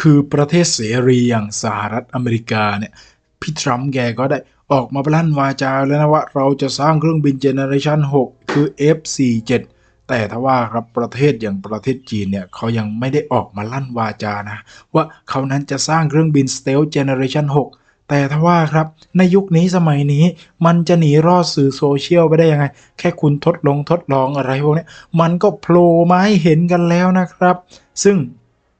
คือประเทศเสรีอย่างสหรัฐอเมริกาเนี่ยพี่ทรัมป์แกก็ได้ออกมาลั่นวาจาแล้วนะว่าเราจะสร้างเครื่องบินเจเนอเรชัน6 คือ F47 แต่ถ้าว่าครับประเทศอย่างประเทศจีนเนี่ยเขายังไม่ได้ออกมาลั่นวาจานะ ว่าเขานั้นจะสร้างเครื่องบิน Stealth Generation 6แต่ถ้าว่าครับในยุคนี้สมัยนี้มันจะหนีรอดสื่อโซเชียลไปได้ยังไง แค่คุณทดลองทดลองอะไรพวกนี้มันก็โผล่มาให้เห็นกันแล้วนะครับ ซึ่ง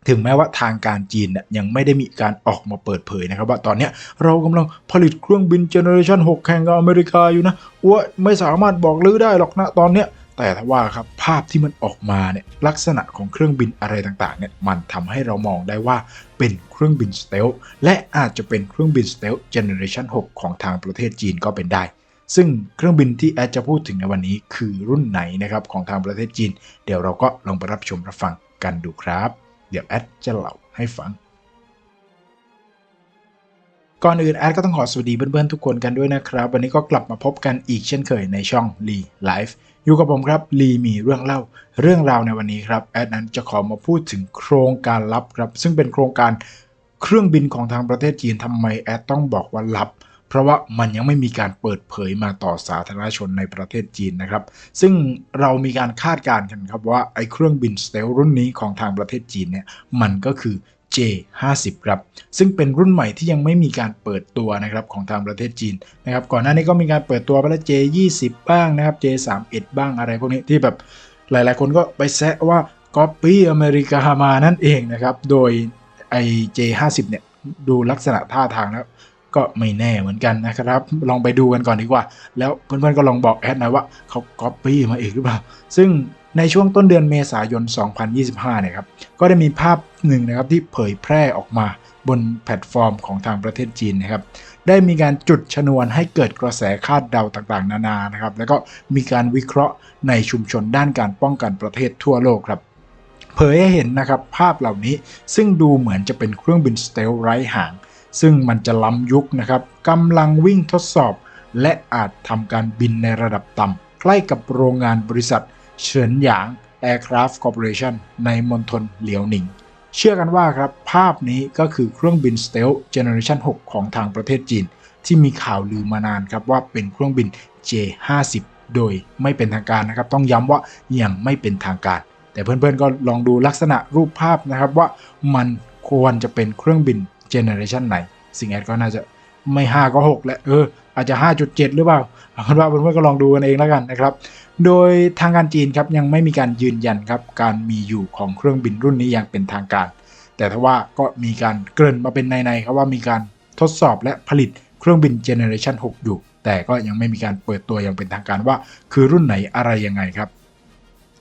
ถึงแม้ว่าทางการจีนเนี่ยยังไม่ได้มีการออกมาเปิดเผยนะครับ ว่าตอนนี้เรากำลังผลิตเครื่องบินเจเนอเรชัน6แข่งกับอเมริกาอยู่นะว่าไม่สามารถบอกลือได้หรอกนะตอนเนี้ยแต่ถ้าว่าครับภาพที่มันออกมาเนี่ยลักษณะของเครื่องบินอะไรต่างๆเนี่ยมันทำให้เรามองได้ว่าเป็นเครื่องบินสเตลและอาจจะเป็นเครื่องบินสเตลเจเนอเรชัน6ของทางประเทศจีนก็เป็นได้ ซึ่งเครื่องบินที่แอดจะพูดถึงในวันนี้คือรุ่นไหนนะครับของทางประเทศจีน เดี๋ยวเราก็ลองไปรับชมรับฟังกันดูครับ เดี๋ยวแอดจะเล่าให้ฟัง ก่อนอื่นแอดก็ต้องขอสวัสดีเพื่อนๆทุกคนกันด้วยนะครับ วันนี้ก็กลับมาพบกันอีกเช่นเคยในช่อง Lee Life อยู่กับผมครับลีมีเรื่องเล่า เรื่องราวในวันนี้ครับแอดนั้นจะขอมาพูดถึงโครงการลับครับ ซึ่งเป็นโครงการเครื่องบินของทางประเทศจีนทำไมแอดต้องบอกว่าลับ เพราะว่ามันยังไม่มีการเปิดเผยมาต่อสาธารณชนในประเทศจีนนะครับ ซึ่งเรามีการคาดการณ์กันครับว่าไอ้เครื่องบินสเตลรุ่นนี้ของทางประเทศจีนเนี่ยมันก็คือ J50 ครับซึ่งเป็นรุ่นใหม่ที่ยังไม่มีการเปิดตัวนะครับของทางประเทศจีนนะครับก่อนหน้านี้ก็มีการเปิดตัวไปแล้ว J20 บ้างนะครับ J31 บ้างอะไรพวกนี้ที่แบบหลายๆ คนก็ไปแซะว่าก๊อปปี้อเมริกามานั่นเองนะครับ โดยไอ J50 เนี่ยดูลักษณะท่าทางแล้ว ก็ไม่แน่เหมือนกันนะครับ ลองไปดูกันก่อนดีกว่า แล้วเพื่อนๆก็ลองบอกแอดนะว่าเขาก๊อปปี้มาเองหรือเปล่า ซึ่งในช่วงต้นเดือนเมษายน 2025 เนี่ยครับ ก็ได้มีภาพหนึ่งนะครับที่เผยแพร่ออกมาบนแพลตฟอร์มของทางประเทศจีนนะครับ ได้มีการจุดชนวนให้เกิดกระแสคาดเดาต่างๆ นานานะครับ แล้วก็มีการวิเคราะห์ในชุมชนด้านการป้องกันประเทศทั่วโลกครับเผยให้เห็นนะครับภาพเหล่านี้ซึ่งดูเหมือนจะเป็นเครื่องบินสเตลไร้หาง ซึ่งมันจะล้ำยุคนะครับกำลังวิ่งทดสอบ และอาจทำการบินในระดับต่ำใกล้กับโรงงานบริษัทเฉินหยาง Aircraft Corporation ในมณฑลเหลียวหนิง เชื่อกันว่าครับภาพนี้ก็คือเครื่องบิน Stealth Generation 6ของทางประเทศจีน ที่มีข่าวลือมานานครับว่าเป็นเครื่องบิน J50 โดยไม่เป็นทางการนะครับ ต้องย้ำว่ายังไม่เป็นทางการ แต่เพื่อนๆก็ลองดูลักษณะรูปภาพนะครับว่ามันควรจะเป็นเครื่องบิน เจเนอเรชันไหน สิ่งแอดก็น่าจะไม่ 5 ก็ 6และ เออ อาจจะ 5.7 หรือเปล่าเอาเป็นว่าเพื่อนๆก็ลองดูกันเองแล้วกันนะครับ โดยทางการจีนครับยังไม่มีการยืนยันครับ การมีอยู่ของเครื่องบินรุ่นนี้อย่างเป็นทางการ แต่ทว่าก็มีการเกริ่นมาเป็นในๆครับว่ามีการทดสอบและผลิตเครื่องบินเจเนอเรชัน6อยู่ แต่ก็ยังไม่มีการเปิดตัวอย่างเป็นทางการว่า คือรุ่นไหนอะไรยังไงครับ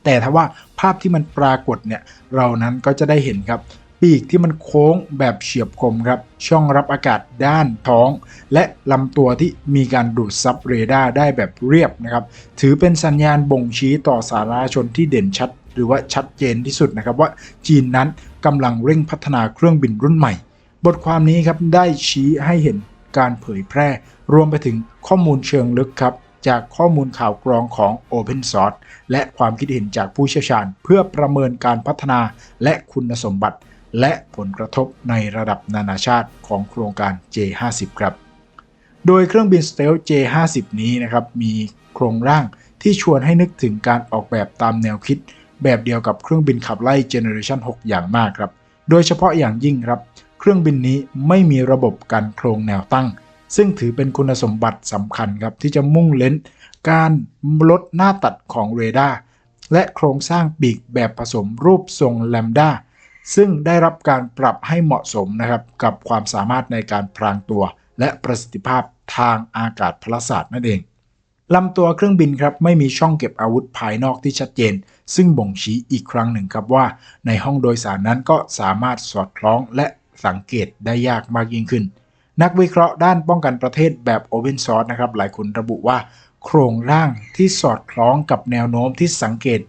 แต่ถ้าว่าภาพที่มันปรากฏเนี่ยเรานั้นก็จะได้เห็นครับ ปีกที่มันโค้งแบบเฉียบคมครับ ช่องรับอากาศด้านท้อง และลำตัวที่มีการดูดซับเรดาร์ได้แบบเรียบนะครับ ถือเป็นสัญญาณบ่งชี้ต่อสาธารณชนที่เด่นชัด หรือว่าชัดเจนที่สุดนะครับว่าจีนนั้นกำลังเร่งพัฒนาเครื่องบินรุ่นใหม่ บทความนี้ครับได้ชี้ให้เห็นการเผยแพร่ รวมไปถึงข้อมูลเชิงลึกครับจากข้อมูลข่าวกรองของ Open Source และความคิดเห็นจากผู้เชี่ยวชาญ เพื่อประเมินการพัฒนาและคุณสมบัติ และผลกระทบในระดับนานาชาติของโครงการ J50 ครับ โดยเครื่องบิน Stealth J50 นี้นะครับมีโครงร่างที่ชวนให้นึกถึงการออกแบบตามแนวคิด แบบเดียวกับเครื่องบินขับไล่ Generation 6 อย่างมากครับ โดยเฉพาะอย่างยิ่งครับ เครื่องบินนี้ไม่มีระบบการโครงแนวตั้ง ซึ่งถือเป็นคุณสมบัติสำคัญครับที่จะมุ่งเล้น การลดหน้าตัดของเรดาร์และโครงสร้างปีกแบบผสมรูปทรงแลมดา ซึ่งได้รับการปรับให้เหมาะสมนะครับกับความสามารถในการพรางตัว และประสิทธิภาพทางอากาศพลศาสตร์นั่นเองลำตัวเครื่องบินครับไม่มีช่องเก็บอาวุธภายนอกที่ชัดเจน ซึ่งบ่งชี้อีกครั้งหนึ่งครับว่า ในห้องโดยสารนั้นก็สามารถสอดคล้องและสังเกตได้ยากมากยิ่งขึ้น นักวิเคราะห์ด้านป้องกันประเทศแบบ Open Source นะครับหลายคนระบุว่า โครงร่างที่สอดคล้องกับแนวโน้มที่สังเกต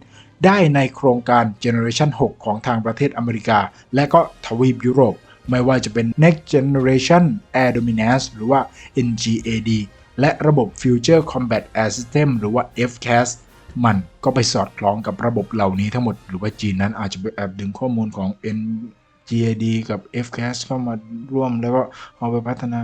ได้ในโครงการ Generation 6 ของทางประเทศอเมริกา และก็ทวีปยุโรป ไม่ว่าจะเป็น Next Generation Air Dominance หรือว่า NGAD และระบบ Future Combat Air System หรือว่า FCAS มันก็ไปสอดคล้องกับระบบเหล่านี้ทั้งหมด หรือว่าจีนนั้นอาจจะไปแอบดึงข้อมูลของ N GAD กับ FCAS เข้ามาร่วมแล้วก็เอาไปพัฒนา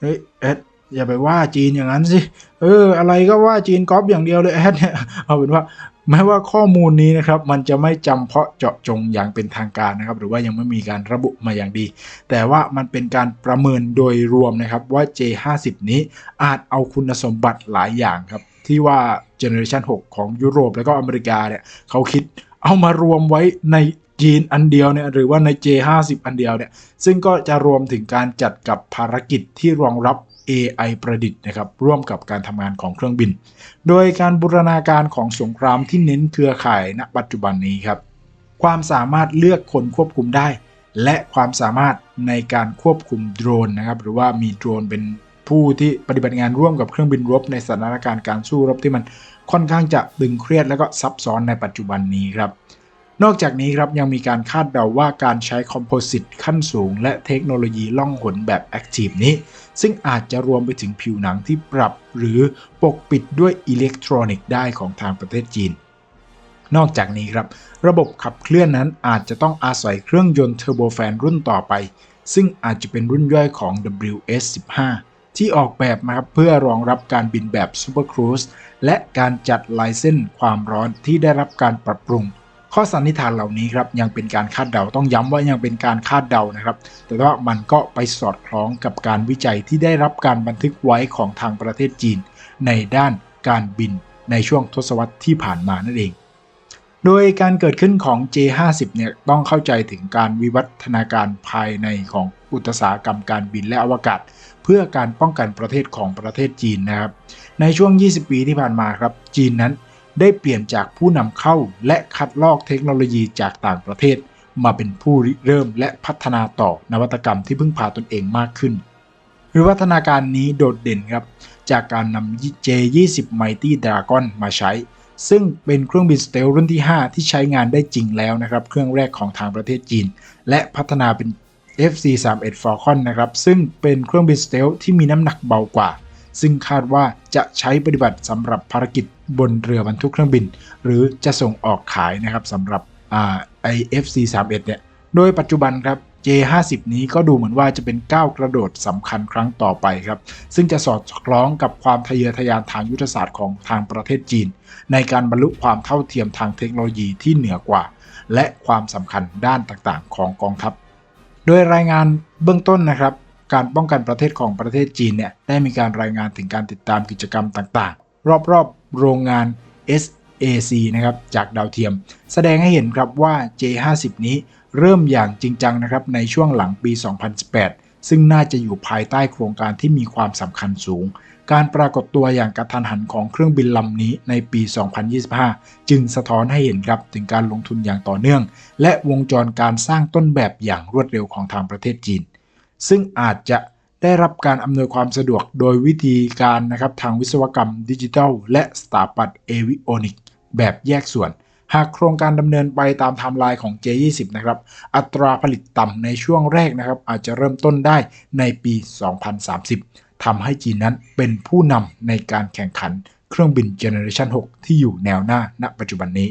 เฮ้ยแอดอย่าไปว่าจีนอย่างนั้นสิ เออ อะไรก็ว่าจีนก๊อปอย่างเดียวเลยแอดเนี่ย เอาเป็นว่า แม้ว่าข้อมูลนี้นะครับมันจะไม่จำเพาะเจาะจงอย่างเป็นทางการนะครับ หรือว่ายังไม่มีการระบุมาอย่างดี แต่ว่ามันเป็นการประเมินโดยรวมนะครับว่า J50 นี้อาจเอาคุณสมบัติหลายอย่างครับที่ว่า Generation 6ของยุโรปแล้วก็อเมริกาเนี่ยเขาคิดเอามารวมไว้ในจีนอันเดียวเนี่ยหรือว่าใน J50 อันเดียวเนี่ยซึ่งก็จะรวมถึงการจัดกับภารกิจที่รองรับ AI ประดิษฐ์นะครับร่วมกับการทำงานของเครื่องบิน โดยการบูรณาการของสงครามที่เน้นเครือข่ายณปัจจุบันนี้ครับความสามารถเลือกคนควบคุมได้ และความสามารถในการควบคุมโดรนนะครับหรือว่ามีโดรนเป็นผู้ที่ปฏิบัติงานร่วมกับเครื่องบินรบในสถานการณ์การสู้รบที่มันค่อนข้างจะตึงเครียดและก็ซับซ้อนในปัจจุบันนี้ครับนอกจากนี้ครับยังมีการคาดเดาว่าการใช้คอมโพสิตขั้นสูง และเทคโนโลยีล่องหนแบบแอคทีฟนี้ ซึ่งอาจจะรวมไปถึงผิวหนังที่ปรับหรือปกปิดด้วยอิเล็กทรอนิกส์ได้ของทางประเทศจีน นอกจากนี้ครับ ระบบขับเคลื่อนนั้นอาจจะต้องอาศัยเครื่องยนต์เทอร์โบแฟนรุ่นต่อไป ซึ่งอาจจะเป็นรุ่นย่อยของ WS15 ที่ออกแบบมาครับเพื่อรองรับการบินแบบ Super Cruise และการจัดลายเส้นความร้อนที่ได้รับการปรับปรุง ข้อสันนิษฐานเหล่านี้ครับยังเป็นการคาดเดาต้องย้ำว่ายังเป็นการคาดเดานะครับ แต่ว่ามันก็ไปสอดคล้องกับการวิจัยที่ได้รับการบันทึกไว้ของทางประเทศจีน ในด้านการบินในช่วงทศวรรษที่ผ่านมานั่นเอง โดยการเกิดขึ้นของ J50 เนี่ยต้องเข้าใจถึงการวิวัฒนาการภายในของอุตสาหกรรมการบินและอวกาศ เพื่อการป้องกันประเทศของประเทศจีนนะครับ ในช่วง 20 ปีที่ผ่านมาครับจีนนั้น ได้เปลี่ยนจากผู้นำเข้าและคัดลอกเทคโนโลยีจากต่างประเทศ มาเป็นผู้ริเริ่มและพัฒนาต่อนวัตกรรมที่พึ่งพาตนเองมากขึ้นวิวัฒนาการนี้โดดเด่นครับ จากการนำ J20 Mighty Dragon มาใช้ ซึ่งเป็นเครื่องบินสเตลรุ่นที่ 5 ที่ใช้งานได้จริงแล้วนะครับ เครื่องแรกของทางประเทศจีน และพัฒนาเป็น FC31 Falcon นะครับ ซึ่งเป็นเครื่องบินสเตลที่มีน้ำหนักเบากว่า ซึ่งคาดว่าจะใช้ปฏิบัติสำหรับภารกิจ บนเรือบรรทุกเครื่องบิน หรือจะส่งออกขายนะครับสำหรับอ่า IFC31 เนี่ยโดยปัจจุบันครับ J50 นี้ก็ดูเหมือนว่าจะเป็นก้าวกระโดดสำคัญครั้งต่อไปครับ ซึ่งจะสอดคล้องกับความทะเยอทะยานทางยุทธศาสตร์ของทางประเทศจีน ในการบรรลุความเท่าเทียมทางเทคโนโลยีที่เหนือกว่า และความสำคัญด้านต่างๆ ของกองทัพ โดยรายงานเบื้องต้นนะครับ การป้องกันประเทศของประเทศจีนเนี่ยได้มีการรายงานถึงการติดตามกิจกรรมต่างๆ รอบๆ โรงงาน SAC นะครับจากดาวเทียม แสดงให้เห็นครับว่า J50 นี้เริ่มอย่างจริงจังนะครับในช่วงหลังปี 2018 ซึ่งน่าจะอยู่ภายใต้โครงการที่มีความสำคัญสูง การปรากฏตัวอย่างกระทันหันของเครื่องบินลำนี้ในปี 2025 จึงสะท้อนให้เห็นครับถึงการลงทุนอย่างต่อเนื่อง และวงจรการสร้างต้นแบบอย่างรวดเร็วของทางประเทศจีน ซึ่งอาจจะ ได้รับการอำนวยความสะดวกโดยวิธีการนะครับทางวิศวกรรมดิจิทัล และสถาปัตย์เอวิโอนิกแบบแยกส่วน หากโครงการดำเนินไปตามไทม์ไลน์ของ J20 นะครับ อัตราผลิตต่ำในช่วงแรกนะครับ อาจจะเริ่มต้นได้ในปี 2030 ทำให้จีนนั้นเป็นผู้นำในการแข่งขันเครื่องบินเจเนอเรชัน6ที่อยู่แนวหน้าณปัจจุบันนี้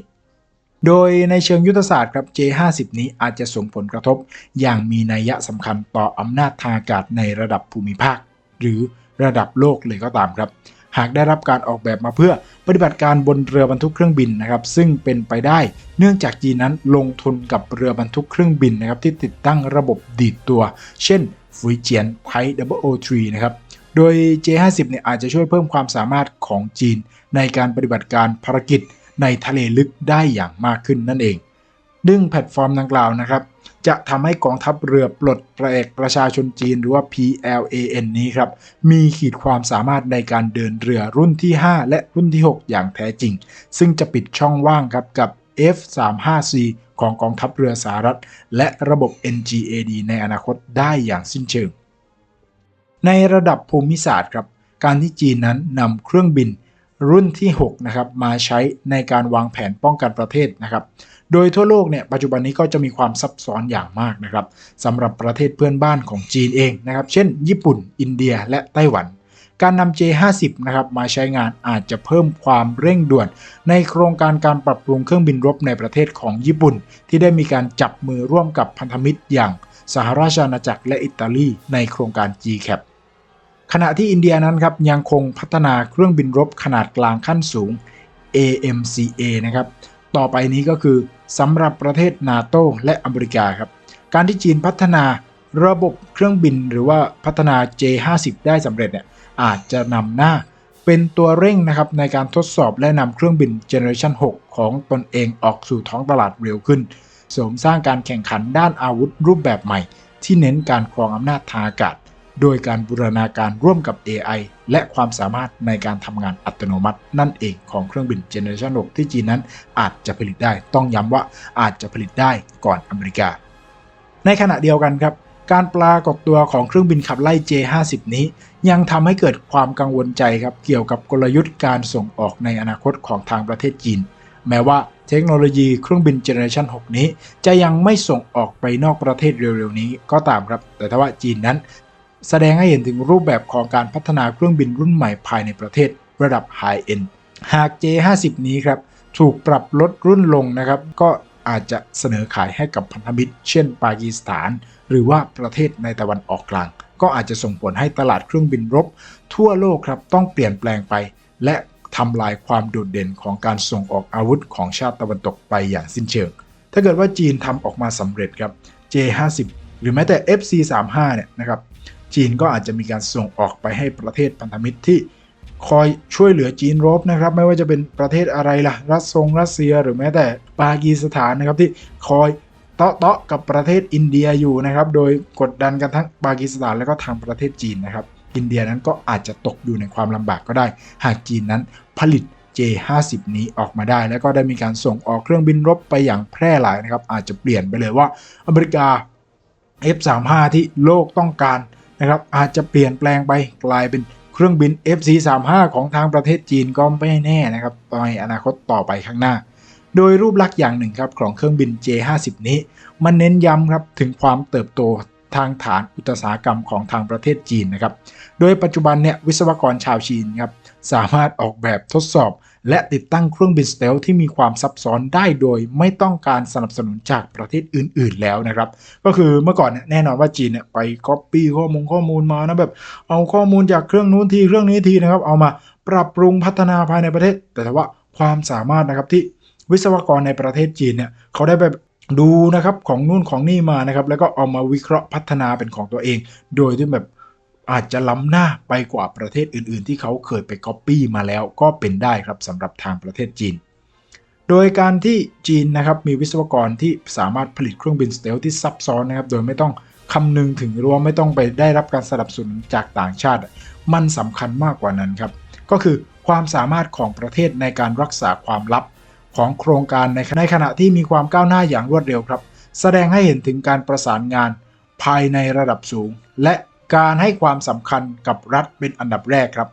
โดยในเชิงยุทธศาสตร์ครับ J50 นี้อาจจะส่งผลกระทบ อย่างมีนัยสำคัญต่ออำนาจทางอากาศในระดับภูมิภาค หรือระดับโลกเลยก็ตามครับ หากได้รับการออกแบบมาเพื่อปฏิบัติการบนเรือบรรทุกเครื่องบินนะครับซึ่งเป็นไปได้ เนื่องจากจีนนั้นลงทุนกับเรือบรรทุกเครื่องบินนะครับที่ติดตั้งระบบดีดตัว เช่นฟุยเจียนไท O3 นะครับโดย J50 เนี่ยอาจจะช่วยเพิ่มความสามารถของจีน ในการปฏิบัติการภารกิจ ในทะเลลึกได้อย่างมากขึ้นนั่นเองดึงแพลตฟอร์มดังกล่าวนะครับ จะทำให้กองทัพเรือปลดแอกประชาชนจีนหรือว่า PLAN นี้ครับ มีขีดความสามารถในการเดินเรือรุ่นที่ 5 และรุ่นที่ 6 อย่างแท้จริง ซึ่งจะปิดช่องว่างครับกับ F35C ของกองทัพเรือสหรัฐ และระบบ NGAD ในอนาคตได้อย่างสิ้นเชิง ในระดับภูมิศาสตร์ครับ การที่จีนนั้นนำเครื่องบิน รุ่นที่6นะครับมาใช้ในการวางแผนป้องกันประเทศนะครับโดยทั่วโลกเนี่ยปัจจุบันนี้ก็จะมีความซับซ้อนอย่างมากนะครับสำหรับประเทศเพื่อนบ้านของจีนเองนะครับเช่น ญี่ปุ่น อินเดีย และไต้หวัน การนำ J50 นะครับมาใช้งานอาจจะเพิ่มความเร่งด่วน ในโครงการการปรับปรุงเครื่องบินรบในประเทศของญี่ปุ่น ที่ได้มีการจับมือร่วมกับพันธมิตรอย่างสหราชอาณาจักรและอิตาลีในโครงการ GCAP ขณะที่อินเดียนั้นครับยังคงพัฒนาเครื่องบินรบขนาดกลางขั้นสูง AMCA นะครับ ต่อไปนี้ก็คือสำหรับประเทศนาโตและอเมริกาครับ การที่จีนพัฒนาระบบเครื่องบินหรือว่าพัฒนา J50 ได้สำเร็จเนี่ยอาจจะนำหน้าเป็นตัวเร่งนะครับในการทดสอบและนำเครื่องบินเจเนอเรชัน6ของตนเองออกสู่ท้องตลาดเร็วขึ้นเสริมสร้างการแข่งขันด้านอาวุธรูปแบบใหม่ ที่เน้นการครองอำนาจทางอากาศ โดยการบูรณาการร่วมกับ AI และความสามารถในการทำงานอัตโนมัติ นั่นเองของเครื่องบินเจเนอเรชัน6ที่จีนนั้นอาจจะผลิตได้ ต้องย้ำว่าอาจจะผลิตได้ก่อนอเมริกา ในขณะเดียวกันครับ การปรากฏตัวของเครื่องบินขับไล่ J50 นี้ ยังทำให้เกิดความกังวลใจครับเกี่ยวกับกลยุทธ์การส่งออกในอนาคตของทางประเทศจีน แม้ว่าเทคโนโลยีเครื่องบินเจเนอเรชัน6 นี้ จะยังไม่ส่งออกไปนอกประเทศเร็วๆนี้ก็ตามครับ แต่ถ้าว่าจีนนั้น แสดงให้เห็นถึงรูปแบบของการพัฒนาเครื่องบินรุ่นใหม่ภายในประเทศระดับ High End หาก J50 นี้ครับถูกปรับลดรุ่นลงนะครับ ก็อาจจะเสนอขายให้กับพันธมิตร เช่น ปากีสถาน หรือว่าประเทศในตะวันออกกลาง ก็อาจจะส่งผลให้ตลาดเครื่องบินรบ ทั่วโลกครับต้องเปลี่ยนแปลงไป และทำลายความโดดเด่นของการส่งออกอาวุธของชาติตะวันตกไปอย่างสิ้นเชิง ถ้าเกิดว่าจีนทำออกมาสำเร็จครับ J50 หรือแม้แต่ FC35 เนี่ยนะครับ จีนก็อาจจะมีการส่งออกไปให้ประเทศพันธมิตรที่คอยช่วยเหลือจีนรบนะครับ ไม่ว่าจะเป็นประเทศอะไรล่ะ รัสซงรัสเซียหรือแม้แต่ปากีสถานนะครับที่คอยเตาะเตาะกับประเทศอินเดียอยู่นะครับ โดยกดดันกันทั้งปากีสถานและก็ทางประเทศจีนนะครับ อินเดียนั้นก็อาจจะตกอยู่ในความลำบากก็ได้ หากจีนนั้นผลิต J50 นี้ออกมาได้ แล้วก็ได้มีการส่งออกเครื่องบินรบไปอย่างแพร่หลายนะครับ อาจจะเปลี่ยนไปเลยว่าอเมริกา F35 ที่โลกต้องการ นะครับอาจจะเปลี่ยนแปลงไปกลายเป็นเครื่องบิน FC35 ของทางประเทศจีนก็ไม่แน่นะครับในอนาคตต่อไปข้างหน้า โดยรูปลักษณ์อย่างหนึ่งครับของเครื่องบิน J50 นี้ มันเน้นย้ำครับถึงความเติบโต ทางฐานอุตสาหกรรมของทางประเทศจีนนะครับ โดยปัจจุบันเนี่ยวิศวกรชาวจีนครับสามารถออกแบบทดสอบ และติดตั้งเครื่องบินสเตลที่มีความซับซ้อนได้โดยไม่ต้องการสนับสนุนจากประเทศอื่น ๆ แล้วนะครับ ก็คือเมื่อก่อนเนี่ยแน่นอนว่าจีนเนี่ยไปก๊อปปี้ข้อมูลข้อมูลมานะแบบ เอาข้อมูลจากเครื่องนู้นทีเครื่องนี้ทีนะครับเอามาปรับปรุงพัฒนาภายในประเทศ แต่ว่าความสามารถนะครับที่วิศวกรในประเทศจีนเนี่ยเขาได้ไป ดูนะครับของนู่นของนี่มานะครับ แล้วก็เอามาวิเคราะห์พัฒนาเป็นของตัวเอง โดยที่แบบอาจจะล้ำหน้าไปกว่าประเทศอื่น ๆ ที่เขาเคยไปก๊อปปี้มาแล้วก็เป็นได้ครับสำหรับทางประเทศจีน โดยการที่จีนนะครับมีวิศวกรที่สามารถผลิตเครื่องบินสเตลที่ซับซ้อนนะครับ โดยไม่ต้องคำนึงถึงหรือว่าไม่ต้องไปได้รับการสนับสนุนจากต่างชาติ มันสำคัญมากกว่านั้นครับ ก็คือความสามารถของประเทศในการรักษาความลับ ของโครงการในในขณะที่มีความก้าวหน้าอย่างรวดเร็วครับ แสดงให้เห็นถึงการประสานงานภายในระดับสูง และการให้ความสำคัญกับรัฐเป็นอันดับแรกครับ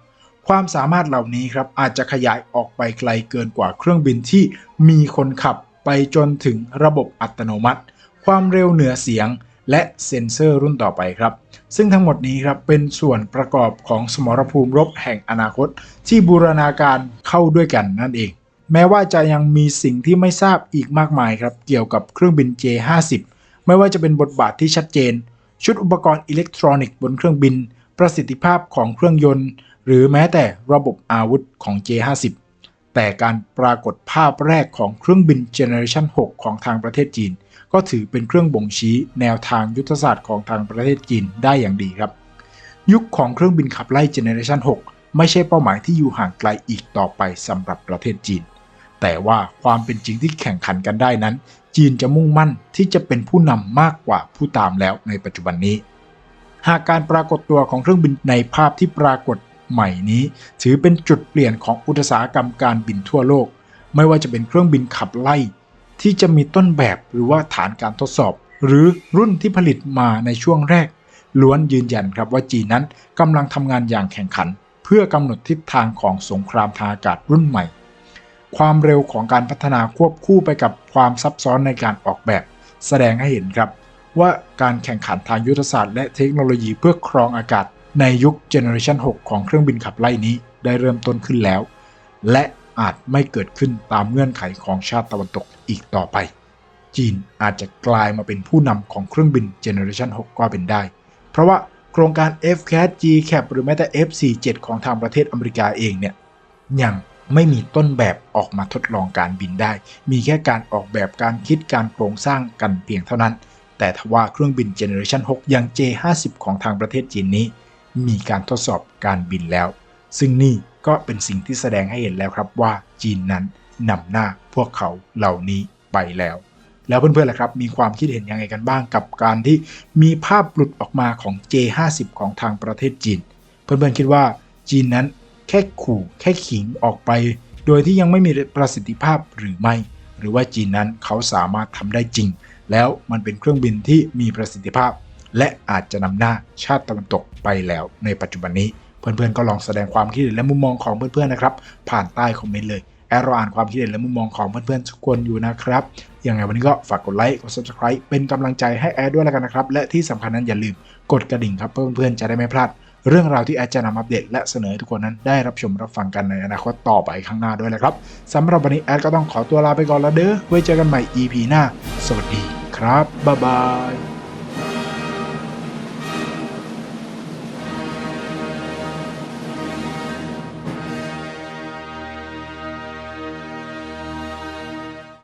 ความสามารถเหล่านี้ครับอาจจะขยายออกไปไกลเกินกว่าเครื่องบินที่มีคนขับไปจนถึงระบบอัตโนมัติ ความเร็วเหนือเสียง และเซ็นเซอร์รุ่นต่อไปครับ ซึ่งทั้งหมดนี้ครับเป็นส่วนประกอบของสมรภูมิรบแห่งอนาคต ที่บูรณาการเข้าด้วยกันนั่นเอง แม้ว่าจะยังมีสิ่งที่ไม่ทราบอีกมากมายครับ เกี่ยวกับเครื่องบิน J50 ไม่ว่าจะเป็นบทบาทที่ชัดเจน ชุดอุปกรณ์อิเล็กทรอนิกส์บนเครื่องบิน ประสิทธิภาพของเครื่องยนต์ หรือแม้แต่ระบบอาวุธของ J50 แต่การปรากฏภาพแรกของเครื่องบินเจเนอเรชัน6ของทางประเทศจีน ก็ถือเป็นเครื่องบ่งชี้แนวทางยุทธศาสตร์ของทางประเทศจีนได้อย่างดีครับ ยุคของเครื่องบินขับไล่เจเนอเรชัน6ไม่ใช่เป้าหมายที่อยู่ห่างไกลอีกต่อไปสำหรับประเทศจีน แต่ว่าความเป็นจริงที่แข่งขันกันได้นั้น จีนจะมุ่งมั่นที่จะเป็นผู้นำมากกว่าผู้ตามแล้วในปัจจุบันนี้ หากการปรากฏตัวของเครื่องบินในภาพที่ปรากฏใหม่นี้ ถือเป็นจุดเปลี่ยนของอุตสาหกรรมการบินทั่วโลก ไม่ว่าจะเป็นเครื่องบินขับไล่ ที่จะมีต้นแบบหรือว่าฐานการทดสอบ หรือรุ่นที่ผลิตมาในช่วงแรก ล้วนยืนยันครับว่าจีนนั้นกำลังทำงานอย่างแข่งขัน เพื่อกำหนดทิศทางของสงครามทางอากาศรุ่นใหม่ ความเร็วของการพัฒนาควบคู่ไปกับความซับซ้อนในการออกแบบ แสดงให้เห็นครับ ว่าการแข่งขันทางยุทธศาสตร์และเทคโนโลยีเพื่อครองอากาศ ในยุค Generation 6ของเครื่องบินขับไล่นี้ได้เริ่มต้นขึ้นแล้ว และอาจไม่เกิดขึ้นตามเงื่อนไขของชาติตะวันตกอีกต่อไป จีนอาจจะกลายมาเป็นผู้นำของเครื่องบิน Generation 6ก็เป็นได้ เพราะว่าโครงการ FCAT GCAP หรือแม้แต่ F47 ของทางประเทศอเมริกาเองเนี่ยยัง ไม่มีต้นแบบออกมาทดลองการบินได้ มีแค่การออกแบบการคิดการโครงสร้างกันเพียงเท่านั้น แต่ทว่าเครื่องบิน Generation 6อย่าง J50 ของทางประเทศจีนนี้ มีการทดสอบการบินแล้ว ซึ่งนี่ก็เป็นสิ่งที่แสดงให้เห็นแล้วครับว่าจีนนั้นนำหน้าพวกเขาเหล่านี้ไปแล้ว แล้วเพื่อนๆล่ะครับ มีความคิดเห็นยังไงกันบ้างกับการที่มีภาพหลุดออกมาของ J50 ของทางประเทศจีน เพื่อนๆคิดว่าจีนนั้น แค่ขู่แค่ขิงออกไป โดยที่ยังไม่มีประสิทธิภาพหรือไม่ หรือว่าจีนนั้นเขาสามารถทำได้จริง แล้วมันเป็นเครื่องบินที่มีประสิทธิภาพ และอาจจะนำหน้าชาติตะวันตกไปแล้วในปัจจุบันนี้เพื่อนๆก็ลองแสดงความคิดเห็นและมุมมองของเพื่อนๆนะครับ ผ่านใต้คอมเมนต์เลยแอดเราอ่านความคิดเห็นและมุมมองของเพื่อนๆทุกคนอยู่นะครับ ยังไงวันนี้ก็ฝากกดไลค์กด subscribe เป็นกำลังใจให้แอดด้วยแล้วกันนะครับ และที่สำคัญนั้นอย่าลืมกดกระดิ่งครับเพื่อนๆจะได้ไม่พลาด เรื่องราวที่แอดจะนำอัปเดตและเสนอทุกคนนั้นได้รับชมรับฟังกันในอนาคตต่อไปข้างหน้าด้วยแหละครับสำหรับวันนี้แอดก็ต้องขอตัวลาไปก่อนแล้วเด้อไว้เจอกันใหม่ EP หน้า สวัสดีครับบ๊ายบาย